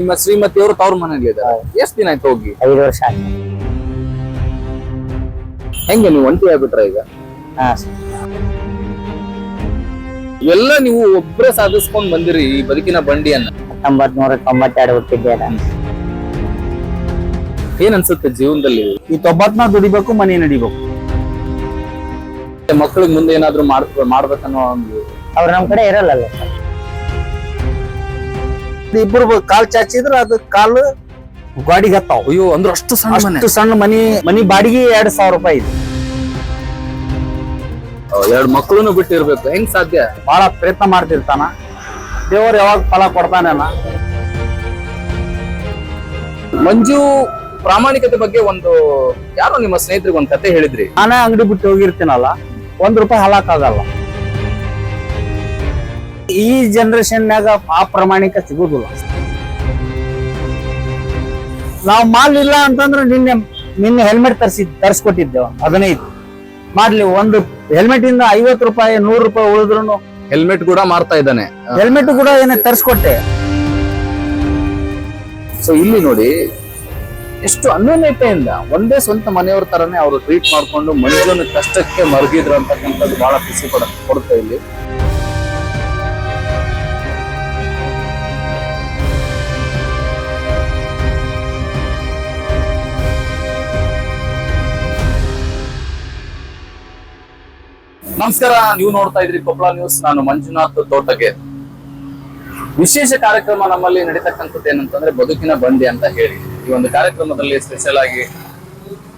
ನಿಮ್ಮ ಶ್ರೀಮತಿಯವರು ತವ್ರ ಮನೇಲಿ ಇದ್ದಾರೆ. ಎಷ್ಟು ದಿನ ಆಯ್ತು ಹೋಗಿ? ಐದು ವರ್ಷ ಆಯ್ತು. ಹೆಂಗೆ ನೀವು ಒಂಟಿ ಆಗ್ಬಿಟ್ರ ಈಗ? ಎಲ್ಲ ಸರ್ ಇವೆಲ್ಲ ನೀವು ಒಬ್ಬರೇ ಸಾಧಿಸ್ಕೊಂಡು ಬಂದಿರಿ ಈ ಬದುಕಿನ ಬಂಡಿಯನ್ನ. ಹತ್ತೊಂಬತ್ ನೂರ ತೊಂಬತ್ತೆರಡು ಹುಟ್ಟಿದ್ದೆ ನಾನು ಏನ್ ಅನ್ಸುತ್ತೆ ಜೀವನದಲ್ಲಿ? ಈ ತೊಂಬತ್ನ ದುಡಿಬೇಕು ಮನೆ ನಡಿಬೇಕು. ಮಕ್ಕಳಿಗೆ ಮುಂದೆ ಏನಾದ್ರು ಮಾಡ್ ಮಾಡ್ಬೇಕನ್ನೋ ಒಂದು ಅವ್ರು ನಮ್ ಕಡೆ ಇರಲ್ಲ ಸರ್ ಇಬ್ರು ಕಾಲ್ ಚಾಚಿದ್ರ ಅದ್ ಕಾಲು ಗಾಡಿಗೆ ಹತ್ತಾವ್. ಅಯ್ಯೋ ಅಂದ್ರೆ ಅಷ್ಟು ಸಣ್ಣ ಮನೆ. ಅಷ್ಟು ಸಣ್ಣ ಮನಿ ಮನಿ ಬಾಡಿಗೆ ಎರಡ್ ಸಾವಿರ ರೂಪಾಯಿ ಇದೆ. ಎರಡು ಮಕ್ಕಳನ್ನು ಬಿಟ್ಟಿರ್ಬೇಕು. ಹೆಂಗ್ ಸಾಧ್ಯ? ಬಹಳ ಪ್ರಯತ್ನ ಮಾಡ್ತಿರ್ತಾನ ದೇವರು ಯಾವಾಗ ಫಲ ಕೊಡ್ತಾನೇನ ಮಂಜು ಪ್ರಾಮಾಣಿಕತೆ ಬಗ್ಗೆ ಒಂದು ಯಾರೋ ನಿಮ್ಮ ಸ್ನೇಹಿತರಿಗೆ ಒಂದ್ ಕತೆ ಹೇಳಿದ್ರಿ. ನಾನೇ ಅಂಗಡಿ ಬಿಟ್ಟು ಹೋಗಿರ್ತೀನಲ್ಲ ಒಂದ್ ರೂಪಾಯಿ ಹಲಾಕ್ ಆಗಲ್ಲ. ಈ ಜನರೇಷನ್ಯಾಗ ಆ ಪ್ರಾಮಾಣಿಕ ಸಿಗುದಿಲ್ಲ. ನಾವು ಮಾಲ್ ಇಲ್ಲ ಅಂತಂದ್ರೆ ನಿನ್ನೆ ನಿನ್ನೆ ಹೆಲ್ಮೆಟ್ ತರಿಸಿ ತರಿಸ್ಕೊಟ್ಟಿದ್ದೇವ ಹದಿನೈದು. ಮಾಡ್ಲಿ ಒಂದು ಹೆಲ್ಮೆಟ್ ಇಂದ ಐವತ್ತು ರೂಪಾಯಿ ನೂರು ರೂಪಾಯಿ ಉಳಿದ್ರು ಹೆಲ್ಮೆಟ್ ಕೂಡ ಮಾರ್ತಾ ಇದ್ದಾನೆ. ಹೆಲ್ಮೆಟ್ ಕೂಡ ಏನ ತರಿಸ್ಕೊಟ್ಟೆ. ಸೊ ಇಲ್ಲಿ ನೋಡಿ ಎಷ್ಟು ಅನ್ಯೋನ್ಯತೆಯಿಂದ ಒಂದೇ ಸ್ವಂತ ಮನೆಯವ್ರ ತರನೇ ಅವರು ಟ್ರೀಟ್ ಮಾಡ್ಕೊಂಡು ಮನುಷ್ಯನ ಕಷ್ಟಕ್ಕೆ ಮರುಗಿದ್ರು ಅಂತಕ್ಕಂಥದ್ದು ಬಹಳ ಖುಷಿ ಕೊಡುತ್ತೆ ಇಲ್ಲಿ. ನಮಸ್ಕಾರ, ನೀವು ನೋಡ್ತಾ ಇದ್ರಿ ಕೊಪ್ಪಳ ನ್ಯೂಸ್. ನಾನು ಮಂಜುನಾಥ್ ತೋಟಗೆ. ವಿಶೇಷ ಕಾರ್ಯಕ್ರಮ ನಮ್ಮಲ್ಲಿ ನಡೀತಕ್ಕಂಥದ್ದು ಏನಂತಂದ್ರೆ ಬದುಕಿನ ಬಂಡಿ ಅಂತ ಹೇಳಿ. ಈ ಒಂದು ಕಾರ್ಯಕ್ರಮದಲ್ಲಿ ಸ್ಪೆಷಲ್ ಆಗಿ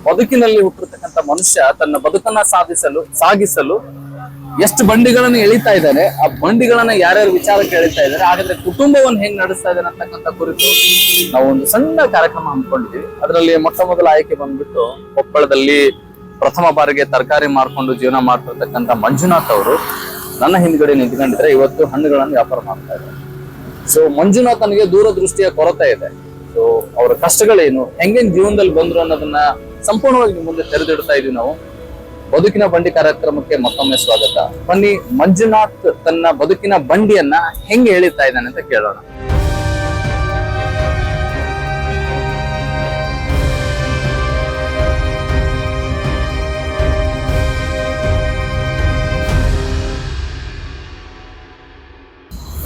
ಬದುಕಿನಲ್ಲಿ ಹುಟ್ಟಿರ್ತಕ್ಕಂಥ ಮನುಷ್ಯ ತನ್ನ ಬದುಕನ್ನ ಸಾಧಿಸಲು, ಸಾಗಿಸಲು ಎಷ್ಟು ಬಂಡಿಗಳನ್ನು ಎಳಿತಾ ಇದ್ದಾನೆ, ಆ ಬಂಡಿಗಳನ್ನ ಯಾರ್ಯಾರು ವಿಚಾರಕ್ಕೆ ಎಳಿತಾ ಇದ್ದಾರೆ, ಹಾಗಾದ್ರೆ ಕುಟುಂಬವನ್ನು ಹೆಂಗ್ ನಡೆಸ್ತಾ ಇದ್ದಾನೆ ಅಂತಕ್ಕಂಥ ಕುರಿತು ನಾವು ಒಂದು ಸಣ್ಣ ಕಾರ್ಯಕ್ರಮ ಹಮ್ಮಿಕೊಂಡಿದ್ವಿ ಅದರಲ್ಲಿ ಮೊಟ್ಟ ಮೊದಲ ಆಯ್ಕೆ ಬಂದ್ಬಿಟ್ಟು ಕೊಪ್ಪಳದಲ್ಲಿ ಪ್ರಥಮ ಬಾರಿಗೆ ತರಕಾರಿ ಮಾರ್ಕೊಂಡು ಜೀವನ ಮಾಡ್ತಿರ್ತಕ್ಕಂಥ ಮಂಜುನಾಥ್ ಅವರು ನನ್ನ ಹಿಂದ್ಗಡೆ ನಿಂತ್ಕೊಂಡಿದ್ರೆ ಇವತ್ತು ಹಣ್ಣುಗಳನ್ನು ವ್ಯಾಪಾರ ಮಾಡ್ತಾ ಇದ್ದಾರೆ. ಸೊ ಮಂಜುನಾಥನಿಗೆ ದೂರದೃಷ್ಟಿಯ ಕೊರತೆ ಇದೆ. ಸೊ ಅವರ ಕಷ್ಟಗಳೇನು, ಹೆಂಗೇನ್ ಜೀವನದಲ್ಲಿ ಬಂದ್ರು ಅನ್ನೋದನ್ನ ಸಂಪೂರ್ಣವಾಗಿ ನಿಮ್ಮ ಮುಂದೆ ತೆರೆದಿಡ್ತಾ ಇದೀವಿ ನಾವು. ಬದುಕಿನ ಬಂಡಿ ಕಾರ್ಯಕ್ರಮಕ್ಕೆ ಮತ್ತೊಮ್ಮೆ ಸ್ವಾಗತ. ಬನ್ನಿ, ಮಂಜುನಾಥ್ ತನ್ನ ಬದುಕಿನ ಬಂಡಿಯನ್ನ ಹೆಂಗೆ ಎಳಿತಾ ಇದ್ದಾನೆ ಅಂತ ಕೇಳೋಣ.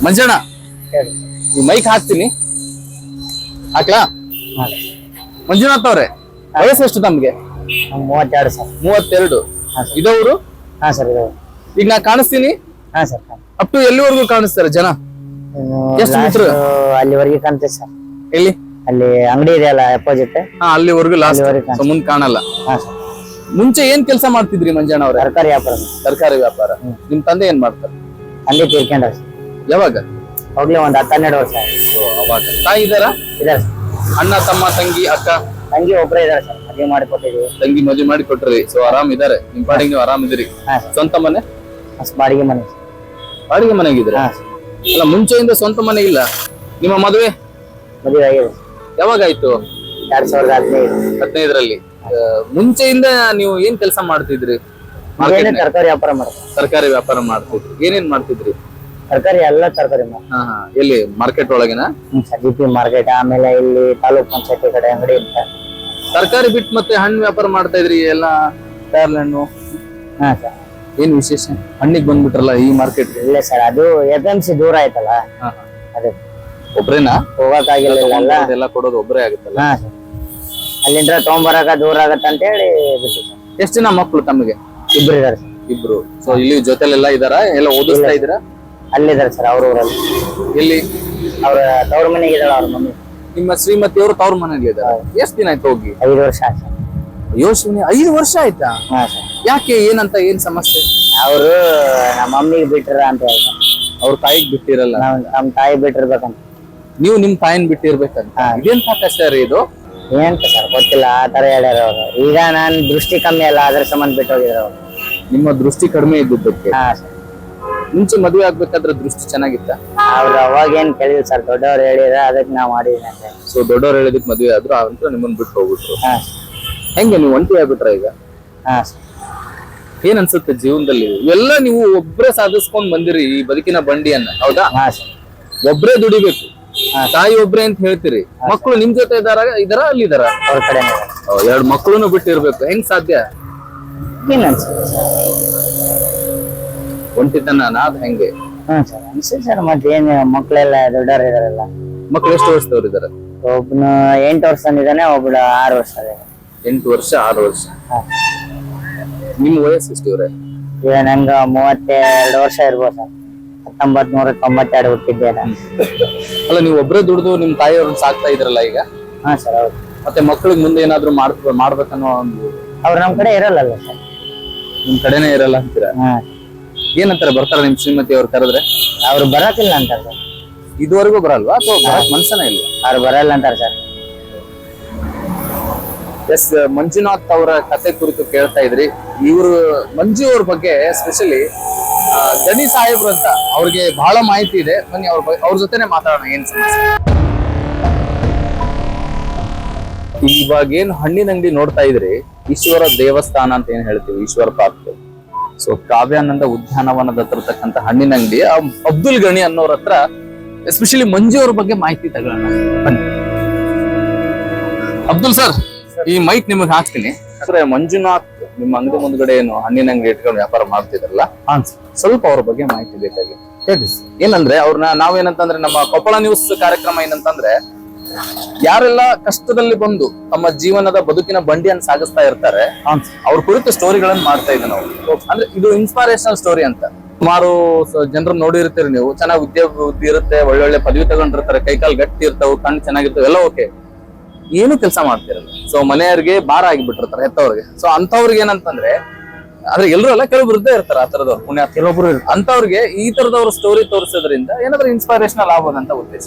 ಮಂಜಣ್ಣ ಈ ಮೈಕ್ ಹಾಕ್ತೀನಿ. ಹಾಕ್ಲಾ? ಮಂಜುನಾಥ್ ಅವ್ರೆ ವಯಸ್ಸು ಎಷ್ಟು ತಮ್ಗೆ? ಮೂವತ್ತೆರಡು ಸರ್. ಮೂವತ್ತೆರಡು. ಇದವರು ಹಾ ಸರ್ ಇದವರು ಈಗ ನಾ ಕಾಣಿಸ್ತೀನಿ. ಹಾ ಸರ್ ಅಪ್ ಟು ಎಲ್ಲಿವರೆಗೂ ಕಾಣಿಸ್ತಾರೆ ಜನ? ಎಷ್ಟು ಮೀಟರ್ ಅಲ್ಲಿವರೆಗೆ ಕಾಣ್ತೇವೆ ಸರ್. ಎಲ್ಲಿ? ಅಲ್ಲಿ ಅಂಗಡಿ ಇದೆಯಲ್ಲ ಅಪೋಸಿಟ್ ಹಾ ಅಲ್ಲಿವರೆಗೂ ಲಾಸ್ಟ್ ಮುಂದೆ ಕಾಣಲ್ಲ. ಹಾ ಸರ್. ಮುಂಚೆ ಏನ್ ಕೆಲಸ ಮಾಡ್ತಿದ್ರಿ ಮಂಜಣ್ಣ ಅವ್ರೆ? ತರಕಾರಿ ವ್ಯಾಪಾರ. ತರಕಾರಿ ವ್ಯಾಪಾರ. ನಿಮ್ ತಂದೆ ಏನ್ ಮಾಡ್ತಾರೆ? ಅಲ್ಲಿ ತೀರ್ಕೊಂಡ್ರ ಯಾವಾಗ? ಹೋಗ್ಲಿ ಒಂದ್ ಹತ್ತು ಹನ್ನೆರಡು ವರ್ಷ. ಓ, ಅವಾಗ. ತಾಯಿ ಇದಾರ ಇದಾರೆ ಸರ್. ಅಣ್ಣ ತಮ್ಮ ತಂಗಿ ಅಕ್ಕ? ತಂಗಿ ಒಬ್ಬರೇ ಇದಾರೆ ಸರ್. ಮದುವೆ ಮಾಡಿ ಕೊಟ್ಟಿದ್ದೀವಿ ತಂಗಿ ಮದುವೆ ಮಾಡಿ ಕೊಟ್ರಿ ಸೊ ಆರಾಮ್ ಇದಾರೆ ನಿಮ್ ಪಾಡಿಗೆ ನೀವು ಆರಾಮ್ ಇದ್ದೀರಿ? ಹಾ. ಸರ್ ಸ್ವಂತ ಮನೆ? ಮಸ್ತ್ ಬಾಡಿಗೆ ಮನೆ ಸರ್. ಬಾಡಿಗೆ ಮನೆಗಿದ್ರೆ ಹಾ. ಸರ್ ಅಲ್ಲ ಮುಂಚೆಯಿಂದ ಸ್ವಂತ ಮನೆ ಇಲ್ಲ. ನಿಮ್ಮ ಮದುವೆ? ಮದುವೆ ಆಗಿದೆ ಯಾವಾಗ ಆಯ್ತು? ಎರಡ್ ಸಾವಿರದ ಹದಿನೈದು. ಹದಿನೈದರಲ್ಲಿ. ಮುಂಚೆಯಿಂದ ನೀವು ಏನ್ ಕೆಲಸ ಮಾಡ್ತಿದ್ರಿ? ತರಕಾರಿ ವ್ಯಾಪಾರ ಮಾಡ್ತಾರೆ ತರಕಾರಿ ವ್ಯಾಪಾರ ಮಾಡ್ತಿದ್ರಿ. ಏನೇನ್ ಮಾಡ್ತಿದ್ರಿ? ತರಕಾರಿ ಎಲ್ಲ ತರಕಾರಿ ಇಲ್ಲಿ ಹಾ ಹಾ. ಎಲ್ಲಿ? ಮಾರ್ಕೆಟ್ ಒಳಗಿನ? ಹ್ಮ್ ಸರ್ ಜಿ ಪಿ ಮಾರ್ಕೆಟ್ ಆಮೇಲೆ ಇಲ್ಲಿ ತಾಲೂಕ್ ಪಂಚಾಯತಿ ಕಡೆ ಅಂಗಡಿ ಅಂತ ತರಕಾರಿ ಬಿಟ್ಟು ಮತ್ತೆ ಹಣ್ಣು ವ್ಯಾಪಾರ ಮಾಡ್ತಾ ಇದ್ರಿ ಎಲ್ಲ ಪೇರ್ಲೆ ಹಣ್ಣು? ಹಾ ಸರ್. ಏನ್ ವಿಶೇಷ? ಹಣ್ಣಿಗೆ ಬಂದ್ಬಿಟ್ರಲ್ಲ ಈ ಮಾರ್ಕೆಟ್ ಇಲ್ಲ ಸರ್ ಅದು ಎಫ್ ಎಂ ಸಿ ದೂರ ಆಯ್ತಲ್ಲ ಅದೇ ಒಬ್ರೇನಾ? ಹೋಗಕ್ಕಾಗಿಲ್ಲ ಎಲ್ಲ ಕೊಡೋದು ಒಬ್ಬರೇ ಆಗುತ್ತಲ್ಲ? ಹಾ ಸರ್. ಅಲ್ಲಿಂದ ತಗೊಂಬರಾಕ ದೂರ ಆಗತ್ತ ಅಂತ ಹೇಳಿ ಬಿಟ್ಟು ಸರ್ ಎಷ್ಟ್ ಜನ ಮಕ್ಕಳು ತಮಗೆ? ಇಬ್ರು ಇದಾರೆ ಸರ್. ಇಬ್ರು. ಸೊ ಇಲ್ಲಿ ಜೊತೆಲೆಲ್ಲ ಇದಾರ? ಎಲ್ಲ ಓದಿಸ್ತಾ ಇದ್ದೀರಾ? ಅಲ್ಲಿದ್ದಾರೆ ಸರ್ ಅವ್ರ ಊರಲ್ಲಿ. ಎಲ್ಲಿ? ಅವ್ರ ತವ್ರ ಮನೆಗೆ ಇದ್ದಾಳ ಅವ್ರ ಮಮ್ಮಿ. ನಿಮ್ಮ ಶ್ರೀಮತಿಯವರು ತವ್ರ ಮನೇಲಿ ಇದ್ದಾರೆ. ಎಷ್ಟು ದಿನ ಆಯ್ತು ಹೋಗಿ? ಐದು ವರ್ಷ ಆಯ್ತು ಸರ್. ಯೋಚನೆ ಐದು ವರ್ಷ ಆಯ್ತಾ? ಹಾ ಸರ್. ಯಾಕೆ ಏನಂತ ಏನ್ ಸಮಸ್ಯೆ? ಅವರು ನಮ್ಮ ಮಮ್ಮಿಗೆ ಬಿಟ್ಟಿರ ಅಂತ ಹೇಳ್ತಾರೆ. ಅವ್ರ ತಾಯಿಗೆ ಬಿಟ್ಟಿರಲ್ಲ? ನಮ್ಮ ನಮ್ ತಾಯಿ ಬಿಟ್ಟಿರ್ಬೇಕಂತ. ನೀವು ನಿಮ್ ತಾಯಿನ ಬಿಟ್ಟಿರ್ಬೇಕಂತ? ಹಾ. ಇದೆಂತ ಕಷ್ಟ ರೀ ಇದು? ಏನಂತ ಸರ್ ಗೊತ್ತಿಲ್ಲ ಆ ತರ ಹೇಳ್ಯಾರ ಅವ್ರು. ಈಗ ನಾನ್ ದೃಷ್ಟಿ ಕಮ್ಮಿ ಅಲ್ಲ ಅದ್ರ ಸಂಬಂಧ ಬಿಟ್ಟು ಹೋಗಿದ್ರು ಅವ್ರು. ನಿಮ್ಮ ದೃಷ್ಟಿ ಕಡಿಮೆ ಇದ್ದಿದ್ದಕ್ಕೆ. ಹಾ ಸರ್. ಮುಂಚೆ ಮದುವೆ ಆಗ್ಬೇಕಾದ್ರೆ ದೃಷ್ಟಿ ಚೆನ್ನಾಗಿತ್ತ? ಅವ್ರು ಅವಾಗ ಏನ್ ಕೇಳಿಲ್ಲ ಸರ್ ದೊಡ್ಡವ್ರು ಹೇಳಿದ್ರ ಅದಕ್ಕೆ ನಾವ್ ಮಾಡಿದ್ರೆ ಅಂತ. ಸೊ ದೊಡ್ಡವ್ರು ಹೇಳಿದಕ್ ಮದುವೆ ಆದ್ರು ಅವಂತ ನಿಮ್ಮನ್ನ ಬಿಟ್ಟು ಹೋಗ್ಬಿಟ್ರು. ಹಾ. ಹೆಂಗೆ ನೀವು ಒಂಟಿ ಆಗ್ಬಿಟ್ರ ಈಗ? ಹಾ. ಏನ್ ಅನ್ಸುತ್ತೆ ಜೀವನದಲ್ಲಿ? ಇವೆಲ್ಲ ನೀವು ಒಬ್ರೇ ಸಾಧಿಸ್ಕೊಂಡ್ ಬಂದಿರಿ ಈ ಬದುಕಿನ ಬಂಡಿಯನ್ನ ಹೌದಾ? ಹಾ ಸರ್ ಒಬ್ರೇ ದುಡಿಬೇಕು. ತಾಯಿ ಒಬ್ರೇ ಅಂತ ಹೇಳ್ತೀರಿ. ಮಕ್ಕಳು ನಿಮ್ ಜೊತೆ ಇದಾರ ಇದಾರ ಅಲ್ಲಿ ಇದಾರ? ಅವ್ರ ಕಡೆ ಎರಡು ಮಕ್ಕಳನ್ನು ಬಿಟ್ಟಿರ್ಬೇಕು. ಹೆಂಗ್ ಸಾಧ್ಯ? ಏನ್ ಅನ್ಸುತ್ತೆ ಒಂಟಿತನ ಅದ್ ಹೆಂಗೆ? ಹಾ ಸರ್ ಅನ್ಸುತ್ತೆ ಸರ್ ಮತ್ತೆ ಏನ್ ಮಕ್ಳೆಲ್ಲ ದೊಡ್ಡವ್ರು ಇದಾರಲ್ಲ ಮಕ್ಳು ಎಷ್ಟು ವರ್ಷದವ್ರು ಇದಾರೆ ಒಬ್ನು ಎಂಟು ವರ್ಷ ಇದ್ದಾನೆ ಒಬ್ಳು ಆರು ವರ್ಷ ಇದೆ ಎಂಟು ವರ್ಷ ಆರು ವರ್ಷ. ಹಾ. ನಿಮ್ ವಯಸ್ಸು ಎಷ್ಟು ಇವ್ರೆ? ಈಗ ನಂಗೆ ಮೂವತ್ತೆರಡು ವರ್ಷ ಇರ್ಬೋದು ಸರ್. ಹತ್ತೊಂಬತ್ ನೂರ ತೊಂಬತ್ತೆರಡು ಹುಟ್ಟಿದ್ದೆ ನಾನು ಅಲ್ಲ ನೀವು ಒಬ್ರೇ ದುಡ್ದು ನಿಮ್ ತಾಯಿಯವ್ರನ್ನ ಸಾಕ್ತಾ ಇದ್ರಲ್ಲ ಈಗ? ಹಾ ಸರ್ ಹೌದು. ಮತ್ತೆ ಮಕ್ಳಿಗೆ ಮುಂದೆ ಏನಾದ್ರು ಮಾಡ್ ಮಾಡ್ಬೇಕನ್ನೋ ಒಂದು ಅವ್ರು ನಮ್ ಕಡೆ ಇರಲ್ಲಲ್ಲ ಸರ್. ನಿಮ್ ಕಡೆನೇ ಇರಲ್ಲ ಅಂತೀರಾ? ಹಾ. ಏನಂತಾರೆ ಬರ್ತಾರ ನಿಮ್ ಶ್ರೀಮತಿ ಅವ್ರು ಕರೆದ್ರೆ? ಅವ್ರು ಬರಕಿಲ್ಲ ಅಂತಾರೆ ಸರ್. ಇದುವರೆಗೂ ಬರಲ್ವಾ? ಅಥವಾ ಬರಕ್ ಮನ್ಸನೇ ಇಲ್ಲ? ಅವ್ರು ಬರಲ್ಲ ಅಂತಾರೆ ಸರ್. ಎಸ್ ಮಂಜುನಾಥ್ ಅವರ ಕತೆ ಕುರಿತು ಕೇಳ್ತಾ ಇದ್ರಿ. ಇವರು ಮಂಜು ಅವ್ರ ಬಗ್ಗೆ ಸ್ಪೆಷಲಿ ಗಣಿ ಸಾಹೇಬ್ರು ಅಂತ ಅವ್ರಿಗೆ ಬಹಳ ಮಾಹಿತಿ ಇದೆ. ಬನ್ನಿ ಅವ್ರ ಅವ್ರ ಜೊತೆನೆ ಮಾತಾಡೋಣ ಏನ್ ಸಮಸ್ಯೆ ಇವಾಗ ಏನ್ ಹಣ್ಣಿನ ಅಂಗಡಿ ನೋಡ್ತಾ ಇದ್ರಿ? ಈಶ್ವರ ದೇವಸ್ಥಾನ ಅಂತ ಏನ್ ಹೇಳ್ತೀವಿ ಈಶ್ವರ ಪಾರ್ಕ್. ಸೊ ಕಾವ್ಯಾನಂದ ಉದ್ಯಾನವನದ ಹತ್ರ ಇರ್ತಕ್ಕಂಥ ಹಣ್ಣಿನ ಅಂಗಡಿ ಆ ಅಬ್ದುಲ್ ಗಣಿ ಅನ್ನೋರ ಹತ್ರ ಎಸ್ಪೆಷಲಿ ಮಂಜು ಅವ್ರ ಬಗ್ಗೆ ಮಾಹಿತಿ ತಗೊಳ್ಳೋಣ ಬನ್ನಿ. ಅಬ್ದುಲ್ ಸರ್ ಈ ಮೈಕ್ ನಿಮಗೆ ಹಾಕ್ತೀನಿ. ಅಂದ್ರೆ ಮಂಜುನಾಥ್ ನಿಮ್ಮ ಅಂಗಡಿ ಮುಂದ್ಗಡೆ ಏನು ಹಣ್ಣಿನ ಅಂಗಡಿ ಇಟ್ಕೊಂಡು ವ್ಯಾಪಾರ ಮಾಡ್ತಿದ್ರಲ್ಲ ಹಾಂ ಸ್ವಲ್ಪ ಅವ್ರ ಬಗ್ಗೆ ಮಾಹಿತಿ ಬೇಕಾಗಿ ಹೇಳಿ ಸರ್ ಏನಂದ್ರೆ ಅವ್ರನ್ನ ನಾವೇನಂತಂದ್ರೆ ನಮ್ಮ ಕೊಪ್ಪಳ ನ್ಯೂಸ್ ಕಾರ್ಯಕ್ರಮ ಏನಂತಂದ್ರೆ ಯಾರೆಲ್ಲ ಕಷ್ಟದಲ್ಲಿ ಬಂದು ತಮ್ಮ ಜೀವನದ ಬದುಕಿನ ಬಂಡಿಯನ್ನು ಸಾಗಿಸ್ತಾ ಇರ್ತಾರೆ ಅವ್ರ ಕುರಿತು ಸ್ಟೋರಿಗಳನ್ನ ಮಾಡ್ತಾ ಇದ್ದೆ ನಾವು. ಅಂದ್ರೆ ಇದು ಇನ್ಸ್ಪೈರೇಷನಲ್ ಸ್ಟೋರಿ ಅಂತ. ಸುಮಾರು ಜನರು ನೋಡಿರ್ತೀರಿ ನೀವು. ಚೆನ್ನಾಗಿ ವಿದ್ಯಾಬುದ್ಧಿ ಇರುತ್ತೆ ಒಳ್ಳೊಳ್ಳೆ ಪದವಿ ತಗೊಂಡಿರ್ತಾರೆ ಕೈಕಾಲು ಗಟ್ಟಿ ಇರ್ತಾವೆ ಕಣ್ಣು ಚೆನ್ನಾಗಿರ್ತವೆ ಎಲ್ಲ ಓಕೆ. ಏನು ಕೆಲಸ ಮಾಡ್ತಿರಲ್ಲ ಸೊ ಮನೆಯವ್ರಿಗೆ ಭಾರ ಆಗಿಬಿಟ್ಟಿರ್ತಾರೆ ಹೆತ್ತವ್ರಿಗೆ. ಸೊ ಅಂತವ್ರಿಗೆ ಏನಂತಂದ್ರೆ ಆದ್ರೆ ಎಲ್ಲರೂ ಎಲ್ಲ ಕೆಲವೊಬ್ರು ಇದ್ದೇ ಇರ್ತಾರೆ ಆ ತರದವ್ರು ಪುಣ್ಯ ಕೆಲವೊಬ್ರು. ಅಂತವ್ರಿಗೆ ಈ ತರದವ್ರ ಸ್ಟೋರಿ ತೋರಿಸೋದ್ರಿಂದ ಏನಾದ್ರೂ ಇನ್ಸ್ಪೈರೇಷನಲ್ ಆಗ್ಬೋದಂತ ಉದ್ದೇಶ?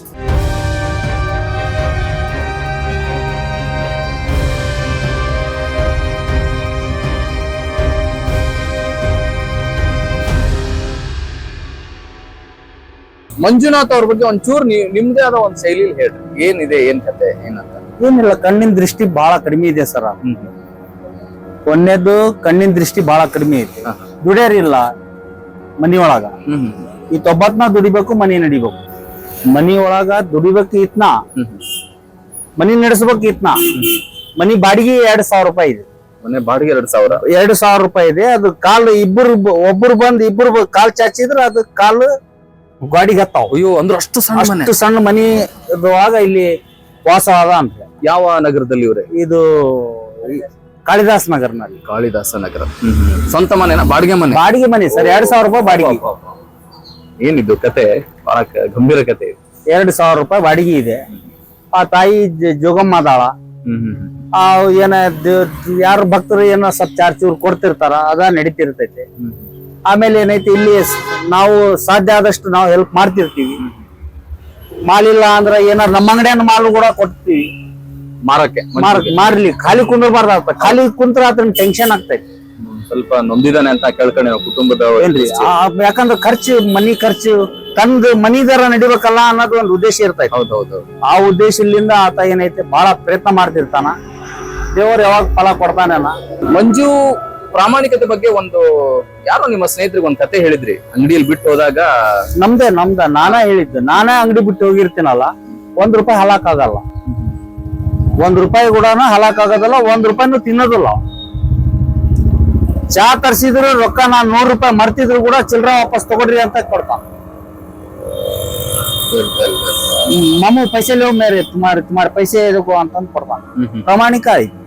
ಮಂಜುನಾಥ್ ಅವ್ರ ಬಗ್ಗೆ ಒಂಚೂರು ನಿಮ್ದೇ ಆದ ಒಂದ್ ಶೈಲಿಲಿ ಹೇಳ್ರಿ. ಏನಿದೆ ಏನ್ ಕತೆ ಏನಂತ? ಏನಿಲ್ಲ ಕಣ್ಣಿನ ದೃಷ್ಟಿ ಬಹಳ ಕಡಿಮೆ ಇದೆ ಸರ್. ಒಂದೇದು ಕಣ್ಣಿನ ದೃಷ್ಟಿ ಬಹಳ ಕಡಿಮೆ ಐತಿ. ದುಡಿಯರಿಲ್ಲ ದುಡಿಯೋರಿಲ್ಲ ಮನಿ ಒಳಗ ಹ್ಮ್. ಈ ತೊಬ್ಬತ್ನ ದುಡಿಬೇಕು ಮನಿ ನಡಿಬೇಕು. ಮನಿಯೊಳಗ ಒಳಗ ದುಡಿಬೇಕು ಇತ್ನ ಮನಿ ನಡೆಸ್ಬೇಕು ಇತ್ನ. ಮನಿ ಬಾಡಿಗೆ ಎರಡ್ ಸಾವಿರ ರೂಪಾಯಿ ಇದೆ. ಮನೆ ಬಾಡಿಗೆ ಎರಡ್ ಸಾವಿರ? ಎರಡು ಸಾವಿರ ರೂಪಾಯಿ ಇದೆ. ಅದು ಕಾಲು ಇಬ್ಬರು ಒಬ್ಬರು ಒಬ್ರು ಬಂದ್ ಇಬ್ಬರು ಕಾಲ್ ಚಾಚಿದ್ರೆ ಅದು ಕಾಲು ಗಾಡಿಗೆ ಹತ್ತಾವ ಅಯ್ಯೋ ಅಂದ್ರೆ ಅಷ್ಟು ಸಣ್ಣ ಮನೆ. ಅಷ್ಟು ಸಣ್ಣ ಮನಿ ಇರುವಾಗ ಇಲ್ಲಿ ವಾಸವಾದ ಅಂತ ಯಾವ ನಗರದಲ್ಲಿ ಇವ್ರೆ? ಇದು ಕಾಳಿದಾಸ ನಗರ್ನಲ್ಲಿ. ಕಾಳಿದಾಸ ನಗರ. ಸ್ವಂತ ಮನೆನ? ಬಾಡಿಗೆ ಮನೆ? ಬಾಡಿಗೆ ಮನೆ ಸರ್ ಎರಡ್ ಸಾವಿರ ರೂಪಾಯಿ ಬಾಡಿಗೆ. ಏನಿದು ಕತೆ? ಬಹಳ ಕ- ಗಂಭೀರ ಕತೆ ಇದು. ಎರಡ್ ಸಾವಿರ ರೂಪಾಯಿ ಬಾಡಿಗೆ ಇದೆ. ಆ ತಾಯಿ ಜ- ಜೋಗಮ್ಮ ಅದಾಳ. ಹ್ಮ್ ಹ್ಮ್ ಹ್ಮ್. ಆ ಏನ ಯಾರು ಭಕ್ತರು ಏನೋ ಸ್ವಲ್ಪ ಚಾರ್ಜ್ ಚೂರ್ ಕೊಡ್ತಿರ್ತಾರ ಅದ ನಡೀತಿರ್ತೈತೆ. ಹ್ಮ್. ಆಮೇಲೆ ಏನೈತಿ ಇಲ್ಲಿ ನಾವು ಸಾಧ್ಯ ಆದಷ್ಟು ನಾವು ಹೆಲ್ಪ್ ಮಾಡ್ತಿರ್ತೀವಿ. ಮಾಲಿಲ್ಲ ಅಂದ್ರೆ ಏನಾರ ನಮ್ಮ ಅಂಗಡಿಯನ್ನು ಮಾಲು ಕೂಡ ಕೊಡ್ತೀವಿ. ಮಾರಕ್ಕೆ ಮಾರ್ ಮಾರ್ಲಿ ಖಾಲಿ ಕುಂದ್ರಬಾರ್ದ ಖಾಲಿ ಕುಂತ್ರ ಅದ್ರ ಟೆನ್ಷನ್ ಆಗ್ತೈತಿ ಸ್ವಲ್ಪ ನೊಂದಿದಾನೆ ಅಂತ ಕೇಳ್ಕೊಂಡೆ ಕುಟುಂಬದ ಯಾಕಂದ್ರೆ ಖರ್ಚು ಮನಿ ಖರ್ಚು ತಂದು ಮನಿ ದರ ನಡಿಬೇಕಲ್ಲ ಅನ್ನೋದು ಒಂದು ಉದ್ದೇಶ ಇರ್ತೈತಿ. ಹೌದೌದು ಆ ಉದ್ದೇಶದಿಂದ ಆತ ಏನೈತೆ ಬಹಳ ಪ್ರಯತ್ನ ಮಾಡ್ತಿರ್ತಾನ. ದೇವರು ಯಾವಾಗ ಫಲ ಕೊಡ್ತಾನೆ ಮಂಜು ಪ್ರಾಮಾಣಿಕತೆ ಬಗ್ಗೆ ಒಂದು ಯಾರೋ ನಿಮ್ಮ ಸ್ನೇಹಿತರಿಗೆ ಒಂದು ಕತೆ ಹೇಳಿದ್ರಿ? ಅಂಗಡಿಯಲ್ಲಿ ಬಿಟ್ಟು ಹೋದಾಗ? ನಮ್ದೇ ನಮ್ದ. ನಾನೇ ಹೇಳಿದ್ದು. ನಾನೇ ಅಂಗಡಿ ಬಿಟ್ಟು ಹೋಗಿರ್ತೀನಲ್ಲ ಒಂದ್ ರೂಪಾಯಿ ಹಲಾಕ್ ಆಗಲ್ಲ ಒಂದ್ ರೂಪಾಯಿ ಕೂಡ ಹಲಾಕ್ ಆಗೋದಲ್ಲ ಒಂದ್ ರೂಪಾಯಿನೂ ತಿನ್ನೋದಿಲ್ಲ. ಚಾ ತರ್ಸಿದ್ರು ರೊಕ್ಕ ನಾನ್ ನೂರ್ ರೂಪಾಯಿ ಮರ್ತಿದ್ರು ಕೂಡ ಚಿಲ್ಲರೆ ವಾಪಸ್ ತಗೊಡ್ರಿ ಅಂತ ಕೊಡ್ತಾನ. ಮಮ್ಮ ಪೈಸೆ ಲೋ ಮೇರೆ ತುಮಾರ್ ತುಮಾರ್ ಪೈಸೆ ಇದಕ್ಕೋ ಅಂತಂದ್ ಕೊಡ್ತಾನ. ಪ್ರಾಮಾಣಿಕ ಐತಿ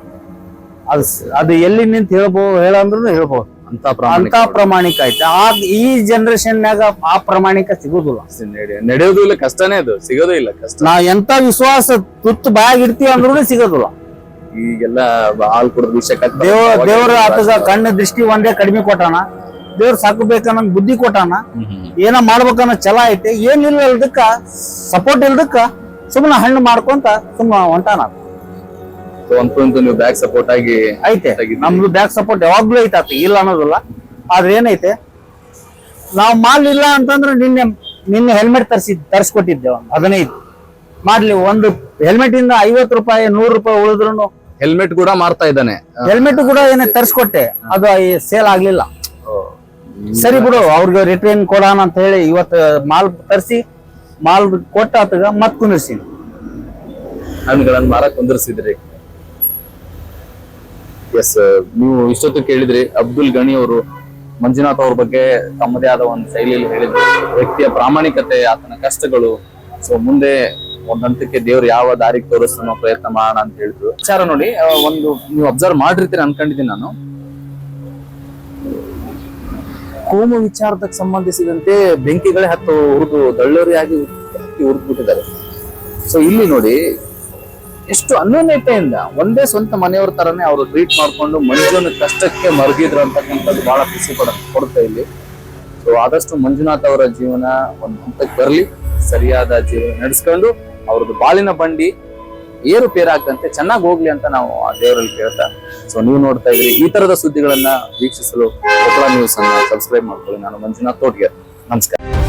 ಅದು ಅದು ಎಲ್ಲಿ ನಿಂತ ಹೇಳ್ಬೋದು ಹೇಳಂದ್ರೂ ಹೇಳ್ಬೋದು ಅಂತ ಅಂತ ಪ್ರಾಮಾಣಿಕ ಐತೆ. ಆ ಈ ಜನರೇಷನ್ಯಾಗ ಆ ಪ್ರಾಮಾಣಿಕ ಸಿಗೋದಿಲ್ಲ. ನಡೆ- ನಡೆಯೋದು ಇಲ್ಲ ಕಷ್ಟನೇ ಅದು. ಸಿಗೋದು ಇಲ್ಲ ಕಷ್ಟ. ನಾ ಎಂತ ವಿಶ್ವಾಸ ತುತ್ತು ಬಾಯಾಗ ಇಡ್ತೀವಿ ಅಂದ್ರೂ ಸಿಗೋದಿಲ್ಲ. ಈಗೆಲ್ಲ ಹಾಲು ಕುಡಿದು ವಿಷಯ ದೇವ್ರ ದೇವ್ರ ಆತಗ ಕಣ್ಣ ದೃಷ್ಟಿ ಒಂದೇ ಕಡಿಮೆ ಕೊಟ್ಟಾನ. ದೇವ್ರ ಸಾಕಬೇಕನ್ನ ಬುದ್ಧಿ ಕೊಟ್ಟಾನ. ಏನ ಮಾಡ್ಬೇಕನ್ನ ಛಲ ಐತೆ. ಏನಿಲ್ಲ ಇಲ್ದಕ್ಕ ಸಪೋರ್ಟ್ ಇಲ್ದಕ್ಕ ಸುಮ್ಮನೆ ಹಣ್ಣು ಮಾಡ್ಕೊಂತ ಸುಮ್ಮ ಹೊಂಟಾನ. ನೀವು ಬ್ಯಾಕ್ ಸಪೋರ್ಟ್ ಆಗಿ ಐತೆ. ನಮ್ದು ಬ್ಯಾಕ್ ಸಪೋರ್ಟ್ ಯಾವಾಗ್ಲೂ ಐತೆ ಇಲ್ಲ ಅನ್ನೋದಿಲ್ಲ. ಆದ್ರೆ ಏನೈತೆ? ನಾವು ಮಾಲ್ ಇಲ್ಲ ಅಂತಂದ್ರೆ ನಿನ್ನೆ ನಿನ್ನೆ ಹೆಲ್ಮೆಟ್ ತರಿಸಿ ತರಿಸ್ಕೊಟ್ಟಿದ್ದೆ ಒಂದು ಹದಿನೈದು. ಮಾಡ್ಲಿ ಒಂದು ಹೆಲ್ಮೆಟ್ ಇಂದ ಐವತ್ತು ರೂಪಾಯಿ ನೂರು ರೂಪಾಯಿ ಉಳಿದ್ರು ಹೆಲ್ಮೆಟ್ ಕೂಡ ಮಾರ್ತಾ ಇದ್ದಾನೆ. ಹೆಲ್ಮೆಟ್ ಕೂಡ ಏನೇ ತರಿಸ್ಕೊಟ್ಟೆ ಅದು ಸೇಲ್ ಆಗ್ಲಿಲ್ಲ. ಸರಿ ಬಿಡು ಅವ್ರಿಗೆ ರಿಟರ್ನ್ ಕೊಡೋಣ ಅಂತ ಹೇಳಿ ಇವತ್ತು ಮಾಲ್ ತರಿಸಿ ಮಾಲ್ ಕೊಟ್ಟ ಆತಗ ಮತ್ ಕುಂದಿರ್ಸೀನಿ ಹಣ್ಣುಗಳನ್ನ ಮಾರಕ್ ಕುಂದಿರ್ಸಿದ್ರಿ. ಎಸ್ ನೀವು ಇಷ್ಟೊತ್ತು ಕೇಳಿದ್ರಿ, ಅಬ್ದುಲ್ ಗಣಿ ಅವರು ಮಂಜುನಾಥ್ ಅವ್ರ ಬಗ್ಗೆ ತಮ್ಮದೇ ಆದ ಒಂದು ಶೈಲಿಯಲ್ಲಿ ಹೇಳಿದ್ರು. ವ್ಯಕ್ತಿಯ ಪ್ರಾಮಾಣಿಕತೆ, ಆತನ ಕಷ್ಟಗಳು. ಸೊ ಮುಂದೆ ಒಂದ್ ಹಂತಕ್ಕೆ ದೇವ್ರು ಯಾವ ದಾರಿಗೆ ತೋರಿಸ್ತಾನೋ ಪ್ರಯತ್ನ ಮಾಡೋಣ ಅಂತ ಹೇಳಿದ್ರು. ವಿಚಾರ ನೋಡಿ ಒಂದು ನೀವು ಅಬ್ಸರ್ವ್ ಮಾಡಿರ್ತೀರಿ ಅನ್ಕೊಂಡಿದ್ದೀನಿ ನಾನು. ಕೋಮ ವಿಚಾರದಕ್ಕೆ ಸಂಬಂಧಿಸಿದಂತೆ ಬೆಂಕಿಗಳೇ ಹತ್ತು ಉರಿದು, ದಳ್ಳೂರಿಯಾಗಿ ಹತ್ತಿ ಬಿಟ್ಟಿದ್ದಾರೆ ಸೊ ಇಲ್ಲಿ ನೋಡಿ ಎಷ್ಟು ಅನ್ಯೋನ್ಯತೆಯಿಂದ ಒಂದೇ ಸ್ವಂತ ಮನೆಯವ್ರ ತರನೇ ಅವರು ಟ್ರೀಟ್ ಮಾಡ್ಕೊಂಡು ಮಂಜುನ ಕಷ್ಟಕ್ಕೆ ಮರುಗಿದ್ರು ಅಂತಕ್ಕಂಥದ್ದು ಬಹಳ ಖುಷಿ ಪಡ ಕೊಡುತ್ತೆ ಇಲ್ಲಿ. ಸೊ ಆದಷ್ಟು ಮಂಜುನಾಥ್ ಅವರ ಜೀವನ ಒಂದು ಹಂತಕ್ಕೆ ಬರಲಿ, ಸರಿಯಾದ ಜೀವನ ನಡೆಸ್ಕೊಂಡು ಅವ್ರದ್ದು ಬಾಳಿನ ಬಂಡಿ ಏರು ಪೇರಾಗದಂತೆ ಚೆನ್ನಾಗಿ ಹೋಗ್ಲಿ ಅಂತ ನಾವು ಆ ದೇವರಲ್ಲಿ ಕೇಳ್ತಾ ಸೊ ನೀವು ನೋಡ್ತಾ ಇದ್ರಿ ಈ ತರದ ಸುದ್ದಿಗಳನ್ನ ವೀಕ್ಷಿಸಲು ಕೊಪ್ಪಳ ನ್ಯೂಸ್ ಅನ್ನ ಸಬ್ಸ್ಕ್ರೈಬ್ ಮಾಡ್ಕೊಳ್ಳಿ. ನಾನು ಮಂಜುನಾಥ್ ತೋಟ್ಗೆ. ನಮಸ್ಕಾರ.